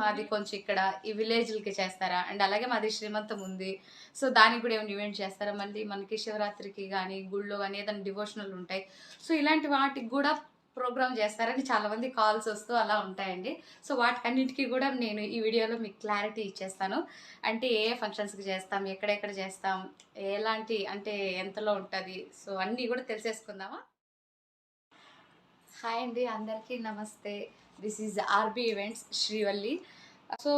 మాది కొంచెం ఇక్కడ ఈ విలేజ్లకి చేస్తారా? అండ్ అలాగే మాది శ్రీమంతం ఉంది. సో దానికి కూడా ఏమైనా ఈవెంట్ చేస్తారా? మళ్ళీ మనకి శివరాత్రికి కానీ గుళ్ళో కానీ ఏదైనా డివోషనల్ ఉంటాయి. సో ఇలాంటి వాటికి కూడా ప్రోగ్రామ్ చేస్తారని చాలా మంది కాల్స్ వస్తూ అలా ఉంటాయండి. సో వాటికన్నిటికీ కూడా నేను ఈ వీడియోలో మీకు క్లారిటీ ఇచ్చేస్తాను. అంటే ఏ ఫంక్షన్స్కి చేస్తాం? ఎక్కడెక్కడ చేస్తాం? ఎలాంటి అంటే ఎంతలో ఉంటుంది? సో అన్నీ కూడా తెలిసేసుకుందామా? హాయ్ అండి అందరికీ నమస్తే. This is RB events Srivalli so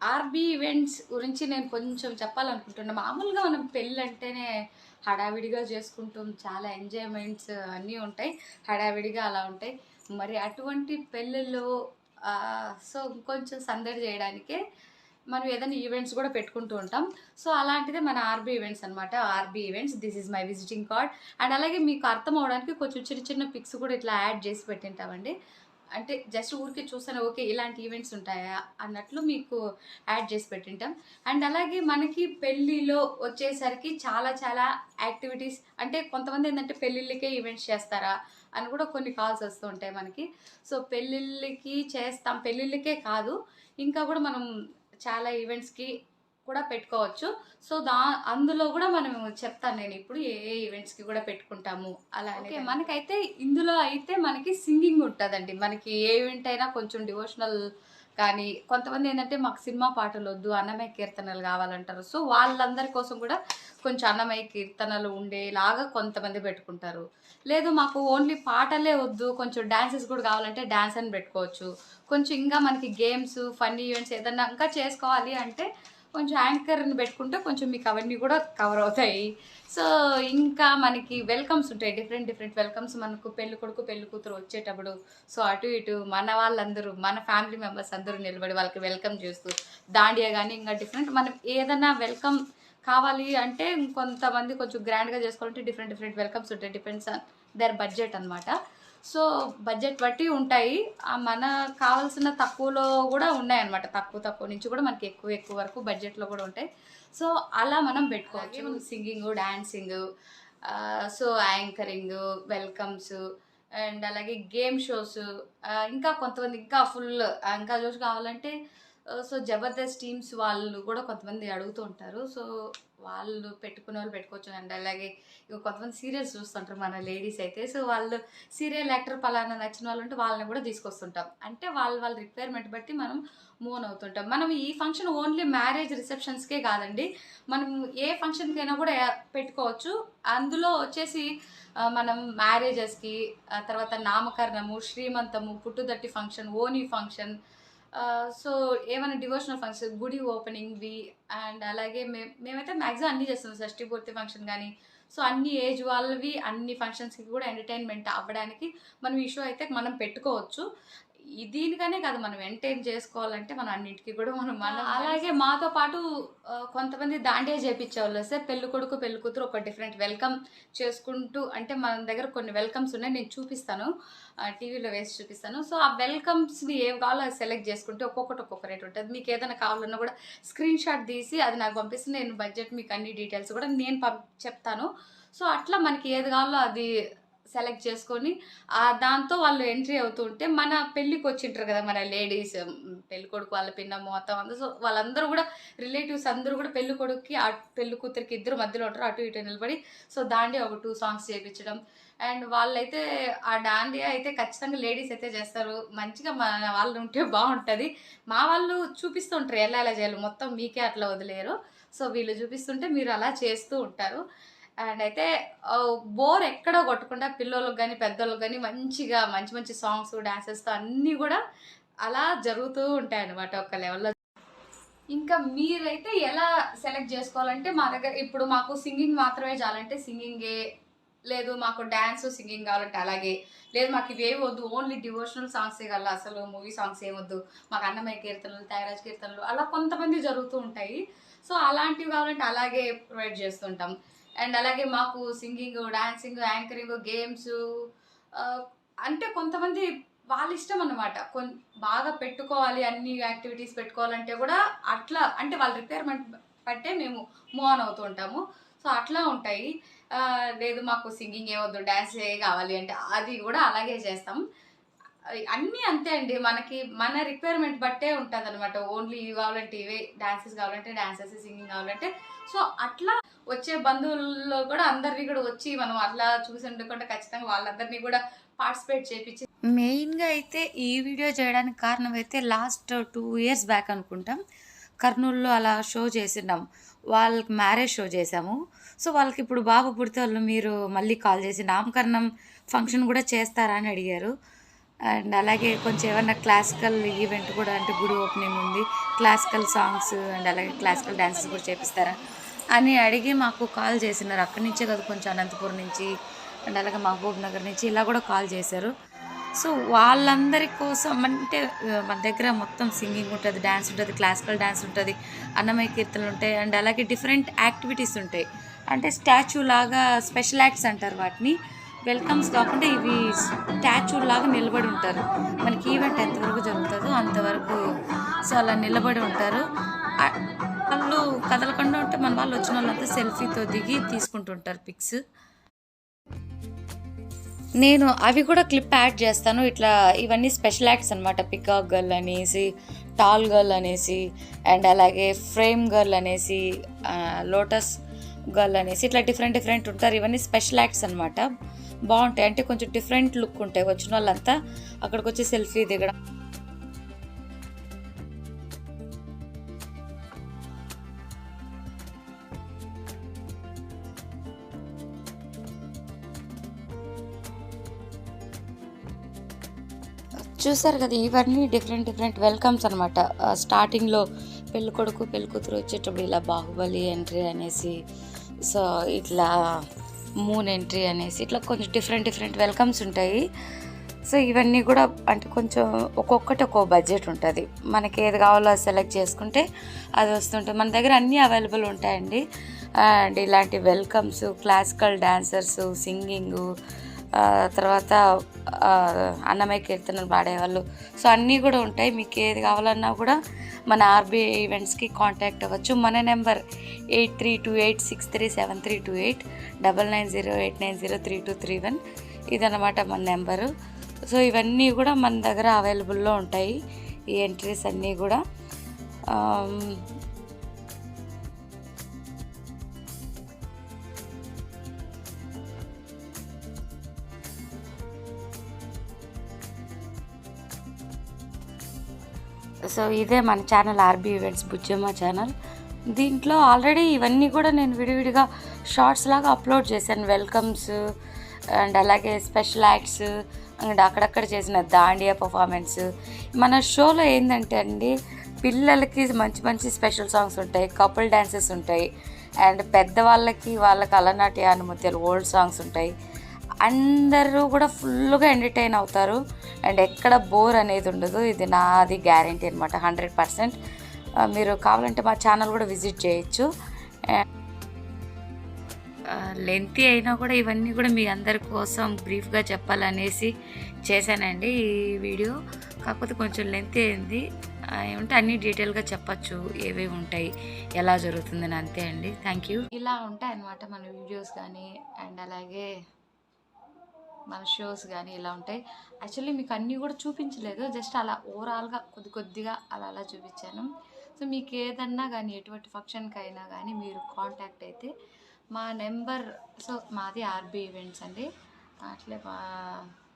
RB events గురించి నేను కొంచెం చెప్పాలనుకుంటున్నా. మామూలుగా మనం పెళ్ళి అంటేనే హడావిడిగా చేసుకుంటాం. చాలా ఎంజాయ్మెంట్స్ అన్నీ ఉంటాయి. హడావిడిగా అలా ఉంటాయి. మరి అటువంటి పెళ్ళిళ్ళు సో ఇంకొంచెం సందడి చేయడానికే మనం ఏదైనా ఈవెంట్స్ కూడా పెట్టుకుంటూ ఉంటాం. సో అలాంటిదే మన ఆర్బీ ఈవెంట్స్ అనమాట RB events this is my visiting card and అలాగే మీకు అర్థం అవడానికి కొంచెం చిన్న చిన్న పిక్స్ కూడా ఇట్లా యాడ్ చేసి పెట్టింటామండి. అంటే జస్ట్ ఊరికి చూసాను ఓకే ఇలాంటి ఈవెంట్స్ ఉంటాయా అన్నట్లు మీకు యాడ్ చేసి పెట్టింటాం. అండ్ అలాగే మనకి పెళ్ళిలో వచ్చేసరికి చాలా చాలా యాక్టివిటీస్ అంటే కొంతమంది ఏంటంటే పెళ్ళిళ్ళకే ఈవెంట్స్ చేస్తారా అని కూడా కొన్ని కాల్స్ వస్తూ ఉంటాయి మనకి. సో పెళ్ళిళ్ళకి చేస్తాం పెళ్ళిళ్ళకే కాదు ఇంకా కూడా మనం చాలా ఈవెంట్స్కి కూడా పెట్టుకోవచ్చు. సో దా అందులో కూడా మనం చెప్తాను నేను ఇప్పుడు ఏ ఏ ఈవెంట్స్కి కూడా పెట్టుకుంటాము. అలా ఓకే మనకైతే ఇందులో అయితే మనకి సింగింగ్ ఉంటుందండి. మనకి ఏ ఈవెంట్ అయినా కొంచెం డివోషనల్ కానీ కొంతమంది ఏంటంటే మాకు సినిమా పాటలు వద్దు అన్నమయ్య కీర్తనలు కావాలంటారు. సో వాళ్ళందరి కోసం కూడా కొంచెం అన్నమయ్య కీర్తనలు ఉండేలాగా కొంతమంది పెట్టుకుంటారు. లేదు మాకు ఓన్లీ పాటలే వద్దు కొంచెం డాన్సెస్ కూడా కావాలంటే డాన్స్ అని పెట్టుకోవచ్చు. కొంచెం ఇంకా మనకి గేమ్స్ ఫన్నీ ఈవెంట్స్ ఏదన్నా ఇంకా చేసుకోవాలి అంటే కొంచెం యాంకర్ని పెట్టుకుంటే కొంచెం మీకు అవన్నీ కూడా కవర్ అవుతాయి. సో ఇంకా మనకి వెల్కమ్స్ ఉంటాయి. డిఫరెంట్ డిఫరెంట్ వెల్కమ్స్ మనకు పెళ్ళి కొడుకు పెళ్ళి కూతురు వచ్చేటప్పుడు. సో అటు ఇటు మన వాళ్ళందరూ మన ఫ్యామిలీ మెంబర్స్ అందరూ నిలబడి వాళ్ళకి వెల్కమ్ చేస్తూ దాండియా కానీ ఇంకా డిఫరెంట్ మనం ఏదైనా వెల్కమ్ కావాలి అంటే కొంతమంది కొంచెం గ్రాండ్గా చేసుకోవాలంటే డిఫరెంట్ డిఫరెంట్ వెల్కమ్స్ ఉంటాయి. డిపెండ్స్ ఆన్ దర్ బడ్జెట్ అనమాట సో బడ్జెట్ బట్టి ఉంటాయి. మన కావాల్సిన తక్కువలో కూడా ఉన్నాయన్నమాట. తక్కువ తక్కువ నుంచి కూడా మనకి ఎక్కువ ఎక్కువ వరకు బడ్జెట్లో కూడా ఉంటాయి. సో అలా మనం పెట్టుకోవచ్చు. Singing dancing so anchoring welcomes and అలాగే గేమ్ షోస్ ఇంకా కొంతమంది ఇంకా ఫుల్ ఇంకా చూసి కావాలంటే సో జబర్దస్త్ టీమ్స్ వాళ్ళు కూడా కొంతమంది అడుగుతూ ఉంటారు. సో వాళ్ళు పెట్టుకునే వాళ్ళు పెట్టుకోవచ్చు అండి. అలాగే ఇక కొంతమంది సీరియల్స్ చూస్తుంటారు మన లేడీస్ అయితే. సో వాళ్ళు సీరియల్ యాక్టర్ పలానా నచ్చిన వాళ్ళు ఉంటే వాళ్ళని కూడా తీసుకొస్తుంటాం. అంటే వాళ్ళ వాళ్ళ రిక్వైర్మెంట్ బట్టి మనం మూవ్ అవుతుంటాం. మనం ఈ ఫంక్షన్ ఓన్లీ మ్యారేజ్ రిసెప్షన్స్కే కాదండి. మనం ఏ ఫంక్షన్కైనా కూడా పెట్టుకోవచ్చు. అందులో వచ్చేసి మనం మ్యారేజెస్కి తర్వాత నామకరణము శ్రీమంతము పుట్టుదట్టి ఫంక్షన్ ఓనీ ఫంక్షన్ సో ఏమైనా డివోషనల్ ఫంక్షన్ గుడి ఓపెనింగ్వి అండ్ అలాగే మేము మేమైతే మ్యాక్సిమం అన్నీ చేస్తాం. షష్ఠి పూర్తి ఫంక్షన్ కానీ. సో అన్ని ఏజ్ వాళ్ళవి అన్ని ఫంక్షన్స్కి కూడా ఎంటర్టైన్మెంట్ అవ్వడానికి మనం ఈ షో అయితే మనం పెట్టుకోవచ్చు. దీనికనే కాదు మనం ఎంటైన్ చేసుకోవాలంటే మనం అన్నిటికీ కూడా మనం మనం అలాగే మాతో పాటు కొంతమంది దాండియా చేపించే వాళ్ళు వస్తే పెళ్ళి కొడుకు పెళ్ళి కూతురు ఒక డిఫరెంట్ వెల్కమ్ చేసుకుంటూ అంటే మన దగ్గర కొన్ని వెల్కమ్స్ ఉన్నాయి నేను చూపిస్తాను. టీవీలో వేసి చూపిస్తాను. సో ఆ వెల్కమ్స్ని ఏం కావాలో అది సెలెక్ట్ చేసుకుంటే ఒక్కొక్కటి ఒక్కొక్క రేట్ ఉంటుంది. మీకు ఏదైనా కావాలన్నా కూడా స్క్రీన్ షాట్ తీసి అది నాకు పంపిస్తే నేను బడ్జెట్ మీకు అన్ని డీటెయిల్స్ కూడా నేను చెప్తాను. సో అట్లా మనకి ఏది కావాలో అది సెలెక్ట్ చేసుకొని ఆ దాంతో వాళ్ళు ఎంట్రీ అవుతుంటే మన పెళ్ళికి వచ్చింటారు కదా మన లేడీస్ పెళ్ళికొడుకు వాళ్ళ పిన్న మొత్తం అందరూ సో వాళ్ళందరూ కూడా రిలేటివ్స్ అందరూ కూడా పెళ్ళి కొడుకుకి ఆ పెళ్ళి కూతురికి ఇద్దరు మధ్యలో ఉంటారు అటు ఇటు నిలబడి. సో దాండి ఒక టూ సాంగ్స్ చేయించడం అండ్ వాళ్ళైతే ఆ డాండియా అయితే ఖచ్చితంగా లేడీస్ అయితే చేస్తారు. మంచిగా మన వాళ్ళు ఉంటే బాగుంటుంది. మా వాళ్ళు చూపిస్తుంటారు ఎలా ఎలా చేయాలి. మొత్తం మీకే అట్లా వదిలేరు. సో వీళ్ళు చూపిస్తుంటే మీరు అలా చేస్తూ ఉంటారు. అండ్ అయితే బోర్ ఎక్కడో కొట్టకుండా పిల్లలకు కానీ పెద్దోళ్ళకి కానీ మంచిగా మంచి మంచి సాంగ్స్ డాన్సెస్తో అన్నీ కూడా అలా జరుగుతూ ఉంటాయి అనమాట ఒక లెవెల్లో. ఇంకా మీరైతే ఎలా సెలెక్ట్ చేసుకోవాలంటే మా దగ్గర ఇప్పుడు మాకు సింగింగ్ మాత్రమే చాలంటే సింగింగే లేదు మాకు డ్యాన్స్ సింగింగ్ కావాలంటే అలాగే లేదు మాకు ఇవేవి వద్దు ఓన్లీ డివోషనల్ సాంగ్సే కావాలి అసలు మూవీ సాంగ్స్ ఏమొద్దు మాకు అన్నమయ్య కీర్తనలు త్యాగరాజ్ కీర్తనలు అలా కొంతమంది జరుగుతూ ఉంటాయి. సో అలాంటివి కావాలంటే అలాగే ప్రొవైడ్ చేస్తుంటాం. అండ్ అలాగే మాకు సింగింగ్ డాన్సింగ్ యాంకరింగ్ గేమ్స్ అంటే కొంతమంది వాళ్ళ ఇష్టం అనమాట కొన్ బాగా పెట్టుకోవాలి అన్ని యాక్టివిటీస్ పెట్టుకోవాలంటే కూడా అట్లా అంటే వాళ్ళ రిక్వైర్మెంట్ బట్టే మేము మూవ్ ఆన్ అవుతూ ఉంటాము. సో అట్లా ఉంటాయి. లేదు మాకు సింగింగ్ ఏ వద్దు డ్యాన్స్ ఏ కావాలి అంటే అది కూడా అలాగే చేస్తాం. అన్నీ అంతే అండి. మనకి మన రిక్వైర్మెంట్ బట్టే ఉంటుంది అనమాట ఓన్లీ ఇవి కావాలంటే ఇవే డాన్సెస్ కావాలంటే డాన్సెస్ సింగింగ్ కావాలంటే. సో అట్లా వచ్చే బంధువుల్లో కూడా అందరినీ కూడా వచ్చి మనం అట్లా చూసి ఉండకుండా ఖచ్చితంగా వాళ్ళందరినీ కూడా పార్టిసిపేట్ చేపించి మెయిన్గా అయితే ఈ వీడియో చేయడానికి కారణం అయితే లాస్ట్ టూ ఇయర్స్ బ్యాక్ అనుకుంటాం. కర్నూలులో అలా షో చేసినాం. వాళ్ళకి మ్యారేజ్ షో చేసాము సో వాళ్ళకి ఇప్పుడు బాబు పుడితే వాళ్ళు మీరు మళ్ళీ కాల్ చేసి నామకరణం ఫంక్షన్ కూడా చేస్తారా అని అడిగారు. అండ్ అలాగే కొంచెం ఏమన్నా క్లాసికల్ ఈవెంట్ కూడా అంటే గుడి ఓపెనింగ్ ఉంది. క్లాసికల్ సాంగ్స్ అండ్ అలాగే క్లాసికల్ డ్యాన్సెస్ కూడా చేపిస్తారా? అని అడిగి మాకు కాల్ చేసినారు. అక్కడి నుంచే కదా కొంచెం అనంతపురం నుంచి అండ్ అలాగే మహబూబ్ నగర్ నుంచి ఇలా కూడా కాల్ చేశారు. సో వాళ్ళందరి కోసం అంటే మన దగ్గర మొత్తం సింగింగ్ ఉంటుంది డ్యాన్స్ ఉంటుంది క్లాసికల్ డ్యాన్స్ ఉంటుంది అన్నమయ్య కీర్తనలు ఉంటాయి అండ్ అలాగే డిఫరెంట్ యాక్టివిటీస్ ఉంటాయి. అంటే స్టాచ్యూ లాగా స్పెషల్ యాక్ట్స్ అంటారు వాటిని. వెల్కమ్స్ కాకుండా ఇవి స్టాచ్యూ లాగా నిలబడి ఉంటారు. మనకి ఈవెంట్ ఎంతవరకు జరుగుతుందో అంతవరకు సో అలా నిలబడి ఉంటారు. వాళ్ళు కదలకుండా ఉంటే మన వాళ్ళు వచ్చిన వాళ్ళంతా సెల్ఫీతో దిగి తీసుకుంటుంటారు పిక్స్. నేను అవి కూడా క్లిప్ యాడ్ చేస్తాను. ఇట్లా ఇవన్నీ స్పెషల్ యాక్ట్స్ అనమాట పికాక్ గర్ల్ అనేసి టాల్ గర్ల్ అనేసి అండ్ అలాగే ఫ్రేమ్ గర్ల్ అనేసి లోటస్ గర్ల్ అనేసి ఇట్లా డిఫరెంట్ డిఫరెంట్ ఉంటారు. ఇవన్నీ స్పెషల్ యాక్ట్స్ అనమాట బాగుంటాయి. అంటే కొంచెం డిఫరెంట్ లుక్ ఉంటాయి. వచ్చిన వాళ్ళంతా అక్కడికి వచ్చి సెల్ఫీ దిగడం. చూసారు కదా ఇవన్నీ డిఫరెంట్ డిఫరెంట్ వెల్కమ్స్ అనమాట స్టార్టింగ్లో పెళ్ళి కొడుకు పెళ్ళి కూతురు వచ్చేటప్పుడు ఇలా బాహుబలి ఎంట్రీ అనేసి సో ఇట్లా మూన్ ఎంట్రీ అనేసి. ఇట్లా కొంచెం డిఫరెంట్ డిఫరెంట్ వెల్కమ్స్ ఉంటాయి. సో ఇవన్నీ కూడా అంటే కొంచెం ఒక్కొక్కటి ఒక్కో బడ్జెట్ ఉంటుంది. మనకి ఏది కావాలో అది సెలెక్ట్ చేసుకుంటే అది వస్తుంటుంది మన దగ్గర అన్నీ అవైలబుల్ ఉంటాయండి. అండ్ ఇలాంటి వెల్కమ్స్ క్లాసికల్ డాన్సర్స్ సింగింగు తర్వాత అన్నమయ్య కీర్తనలు పాడేవాళ్ళు. సో అన్నీ కూడా ఉంటాయి. మీకు ఏది కావాలన్నా కూడా మన ఆర్బీఐ ఈవెంట్స్కి కాంటాక్ట్ అవ్వచ్చు. మన number eight three two eight six three seven three two eight double nine zero eight nine zero three two three one ఇదన్నమాట మన నెంబరు. సో ఇవన్నీ కూడా మన దగ్గర అవైలబుల్లో ఉంటాయి. ఈ ఎంట్రీస్ అన్నీ కూడా. సో ఇదే మన channel RB events Bujjamma channel దీంట్లో ఆల్రెడీ ఇవన్నీ కూడా నేను విడివిడిగా షార్ట్స్ లాగా అప్లోడ్ చేశాను. వెల్కమ్స్ అండ్ అలాగే స్పెషల్ యాక్ట్స్ అండ్ అక్కడక్కడ చేసిన దాండియా పర్ఫార్మెన్స్ మన షోలో ఏంటంటే అండి పిల్లలకి మంచి మంచి స్పెషల్ సాంగ్స్ ఉంటాయి కపుల్ డ్యాన్సెస్ ఉంటాయి అండ్ పెద్దవాళ్ళకి వాళ్ళకి అలనాటి అనుమతులు ఓల్డ్ సాంగ్స్ ఉంటాయి. అందరూ కూడా ఫుల్గా ఎంటర్టైన్ అవుతారు. అండ్ ఎక్కడ బోర్ అనేది ఉండదు. ఇది నాది గ్యారంటీ అనమాట హండ్రెడ్ పర్సెంట్. మీరు కావాలంటే మా ఛానల్ కూడా విజిట్ చేయొచ్చు. లెంతీ అయినా కూడా ఇవన్నీ కూడా మీ అందరి కోసం బ్రీఫ్గా చెప్పాలనేసి చేశానండి ఈ వీడియో. కాకపోతే కొంచెం లెంతీ అయింది. ఏమంటే అన్ని డీటెయిల్గా చెప్పచ్చు ఏవేవి ఉంటాయి ఎలా జరుగుతుందని అంతే అండి. Thank you. ఇలా ఉంటాయి అన్నమాట మన వీడియోస్ కానీ అండ్ అలాగే మన షోస్ కానీ ఇలా ఉంటాయి. యాక్చువల్లీ మీకు అన్నీ కూడా చూపించలేదు. జస్ట్ అలా ఓవరాల్గా కొద్ది కొద్దిగా అలా అలా చూపించాను. సో మీకు ఏదన్నా కానీ ఎటువంటి ఫంక్షన్కి అయినా కానీ మీరు కాంటాక్ట్ అయితే మా నెంబర్ సో మాది ఆర్బీ ఈవెంట్స్ అండి. అట్లే మా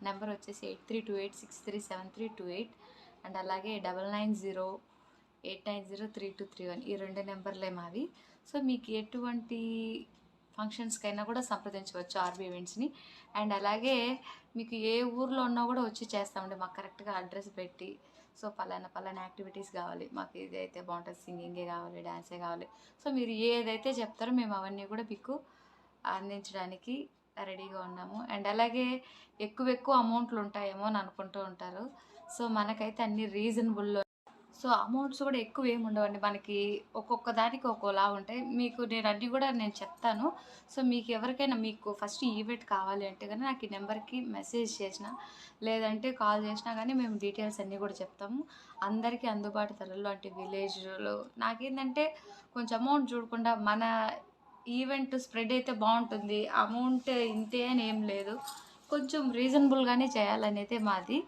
నెంబర్ వచ్చేసి eight three two eight six three seven three two eight and అలాగే double nine zero eight nine zero three two three one ఈ రెండు నెంబర్లే మావి. సో మీకు ఎటువంటి ఫంక్షన్స్కైనా కూడా సంప్రదించవచ్చు ఆర్బీ ఈవెంట్స్ని. అండ్ అలాగే మీకు ఏ ఊర్లో ఉన్నా కూడా వచ్చి చేస్తామండి. మాకు కరెక్ట్గా అడ్రస్ పెట్టి సో పలానా పలానా యాక్టివిటీస్ కావాలి. మాకు ఇది అయితే బాగుంటుంది సింగింగే కావాలి డ్యాన్సే కావాలి. సో మీరు ఏదైతే చెప్తారో మేము అవన్నీ కూడా మీకు అందించడానికి రెడీగా ఉన్నాము. అండ్ అలాగే ఎక్కువ ఎక్కువ అమౌంట్లు ఉంటాయేమో అని అనుకుంటూ ఉంటారు. సో మనకైతే అన్ని రీజనబుల్లో సో అమౌంట్స్ కూడా ఎక్కువ ఏమి ఉండవండి. మనకి ఒక్కొక్క దానికి ఒక్కోలా ఉంటాయి. మీకు నేను అన్నీ కూడా నేను చెప్తాను. సో మీకు ఎవరికైనా మీకు ఫస్ట్ ఈవెంట్ కావాలి అంటే కానీ నాకు ఈ నెంబర్కి మెసేజ్ చేసిన లేదంటే కాల్ చేసినా కానీ మేము డీటెయిల్స్ అన్నీ కూడా చెప్తాము. అందరికీ అందుబాటు ధరలు అంటే విలేజ్లో నాకేంటంటే కొంచెం అమౌంట్ చూడకుండా మన ఈవెంట్ స్ప్రెడ్ అయితే బాగుంటుంది. అమౌంట్ ఇంతే అని ఏం లేదు. కొంచెం రీజనబుల్గానే చేయాలనైతే మాది.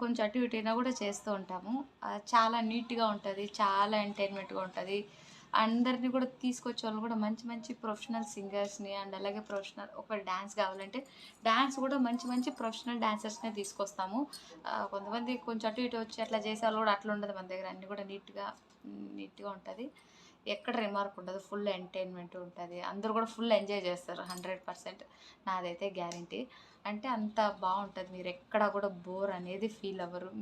కొంచెం అటు ఇటు అయినా కూడా చేస్తూ ఉంటాము. చాలా నీట్గా ఉంటుంది చాలా ఎంటర్టైన్మెంట్గా ఉంటుంది. అందరినీ కూడా తీసుకొచ్చే వాళ్ళు కూడా మంచి మంచి ప్రొఫెషనల్ సింగర్స్ని అండ్ అలాగే ప్రొఫెషనల్ ఒక డ్యాన్స్ కావాలంటే డ్యాన్స్ కూడా మంచి మంచి ప్రొఫెషనల్ డ్యాన్సర్స్నే తీసుకొస్తాము. కొంతమంది కొంచెం అటు ఇటు వచ్చి అట్లా చేసే వాళ్ళు కూడా అట్లా ఉండదు మన దగ్గర. అన్నీ కూడా నీట్గా నీట్గా ఉంటుంది. ఎక్కడ రిమార్క్ ఉండదు. ఫుల్ ఎంటర్టైన్మెంట్ ఉంటుంది. అందరూ కూడా ఫుల్ ఎంజాయ్ చేస్తారు హండ్రెడ్ పర్సెంట్. నాదైతే గ్యారంటీ. అంటే అంత బాగుంటుంది. మీరు ఎక్కడ కూడా బోర్ అనేది ఫీల్ అవ్వరు.